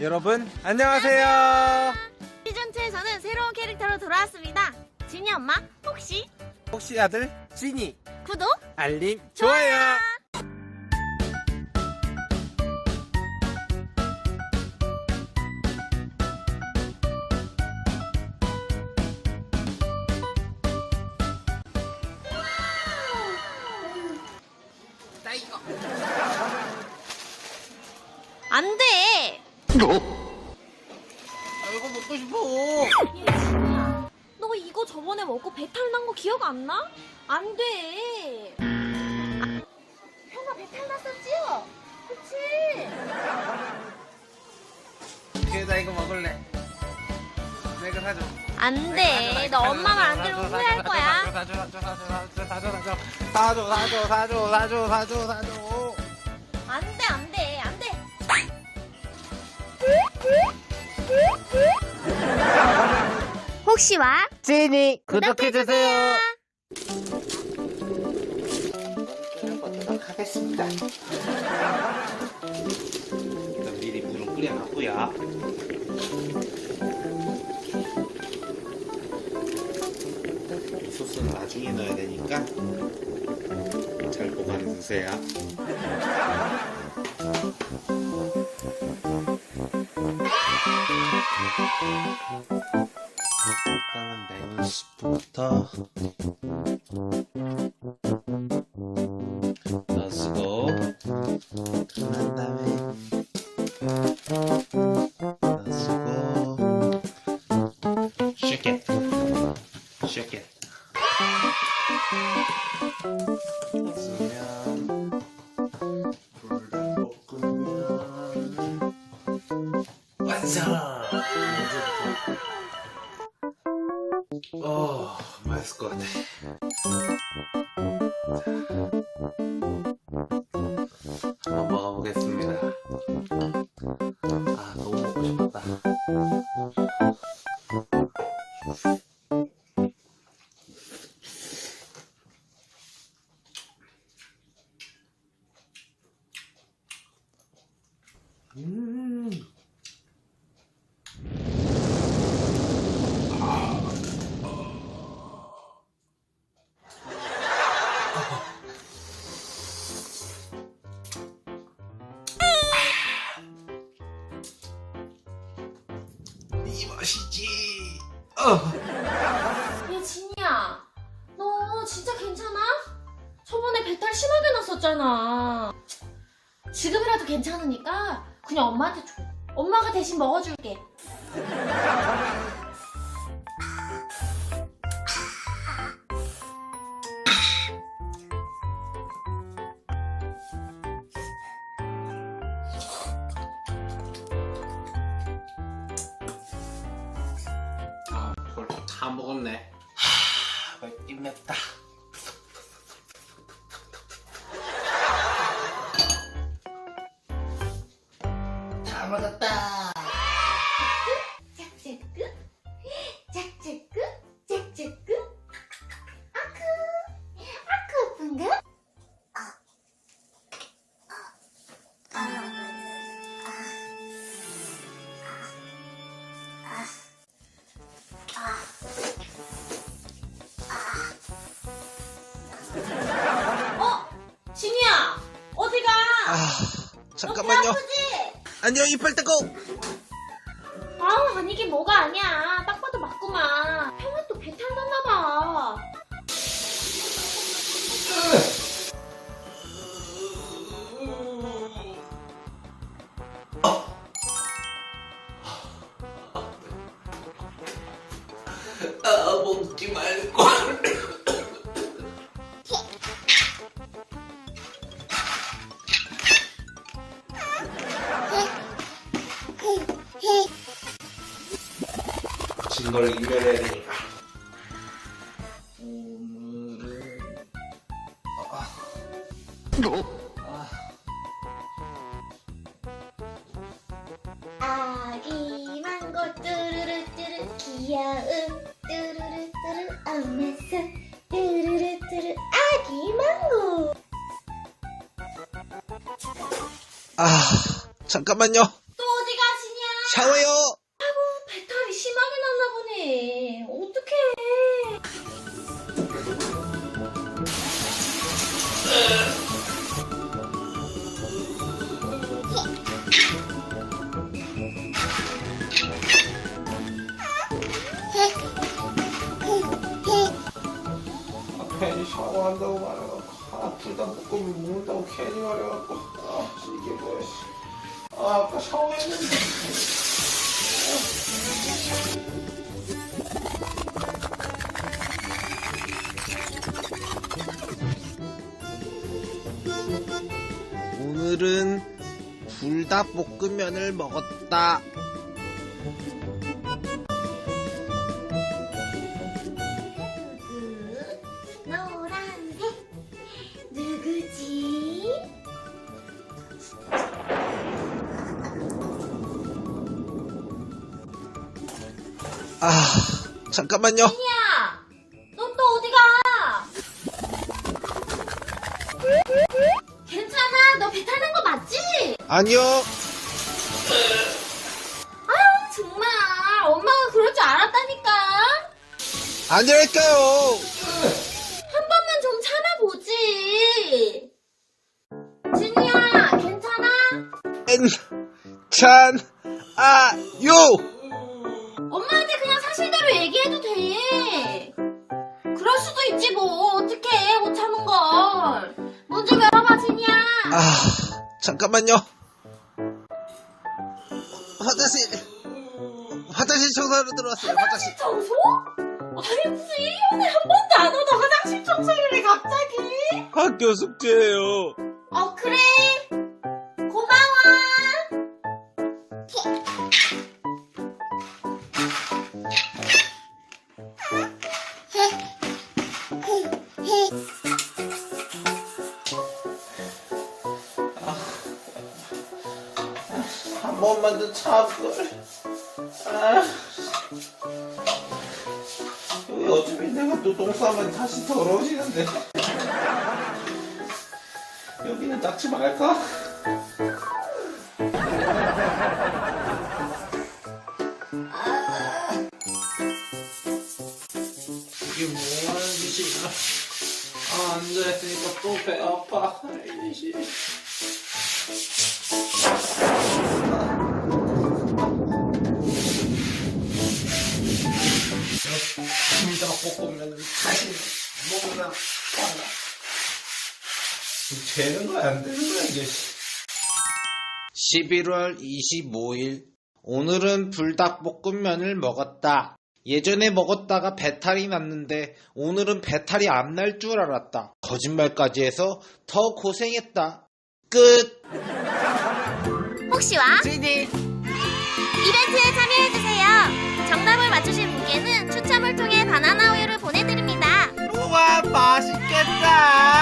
여러분 안녕하세요. 시즌 2에서는 새로운 캐릭터로 돌아왔습니다. 진이 엄마 혹시 혹시 아들 진이 구독 알림 좋아요. 안 돼. 아, 진이야, 너 이거 저번에 먹고 배탈 난 거 기억 안 나? 안 돼. 아, 형아 배탈 났었지요? 그치? 그래 나 이거 먹을래. 내가 사줘. 안 돼. 너 엄마 말 안 들으면 후회할 거야. 사줘 사줘 사줘 사줘 사줘 사줘 사줘 사줘 사줘 사줘 사줘 사줘. 안 혹시와 진이 구독해주세요. 하겠습니다. 일단 미리 물은 끓여놨고요. 이 소스는 나중에 넣어야 되니까 잘 보관해 주세요. 좋다. 나스고 한 다음에 나스고 shake it, shake it. 나스면 불닭볶음면 완성. 먹어보겠습니다. 아, 너무 먹고 싶었다. 이 맛이지. 어. 얘 진이야, 너 진짜 괜찮아? 저번에 배탈 심하게 났었잖아. 지금이라도 괜찮으니까 그냥 엄마한테 줘. 엄마가 대신 먹어줄게. 아, 벌써 다 먹었네. 하, 맵긴 맵다. 다 아, 너 잠깐만요. 배 아프지? 안녕, 이빨 뜨거. 아, 아니긴 뭐가 아니야. 딱 봐도 맞구만. 형아 또 배탈 났나봐. 진걸 이겨내야 되니까. 오늘은 아기 망고 뚜루루 뚜루 귀여운 뚜루루 뚜루 엄마서 뚜루루 뚜루 아기 망고 아, 잠깐만요. 또 어디 가시냐 샤워요. 아, 괜히 샤워한다고 말해갖고 아 불닭볶음면 먹는다고 괜히 말해갖고 아 이게 뭐야 씨. 아 아까 샤워했는데 오늘은 불닭볶음면을 먹었다. 아, 잠깐만요. 야! 넌또 어디 가? 괜찮아? 너 배 타는 거 맞지? 아니요. 아유, 정말. 엄마가 그럴 줄 알았다니까. 아니랄까요. 한 번만 좀 참아보지. 진이야, 괜찮아? 엔, 찬, 아, 요. 얘기해도 돼. 그럴 수도 있지 뭐. 어떡해. 못 참은 걸. 문 좀 열어봐, 진이야. 아, 잠깐만요. 화장실, 화장실 청소하러 들어왔어요, 화장실. 청소? 아니 무슨 1년에 한 번도 안 오던 화장실 청소를 해 갑자기? 학교 숙제예요. 어 그래 고마워 한 번만 더 참걸 아. 여기 어차피 내가 또 똥 싸면 다시 더러워지는데. 여기는 닦지 말까? 이게 뭐하는 짓이야? 아 앉아있으니까 또 배 아파. 이씨. 되는 거야 안 되는 거야 이게 11월 25일. 오늘은 불닭볶음면을 먹었다. 예전에 먹었다가 배탈이 났는데 오늘은 배탈이 안 날 줄 알았다. 거짓말까지 해서 더 고생했다. 끝. 혹시와 지니. 이벤트에 참여해주세요 정답을 맞추신 분께는 추첨을 통해 바나나 우유를 보내드립니다 우와 맛있겠다.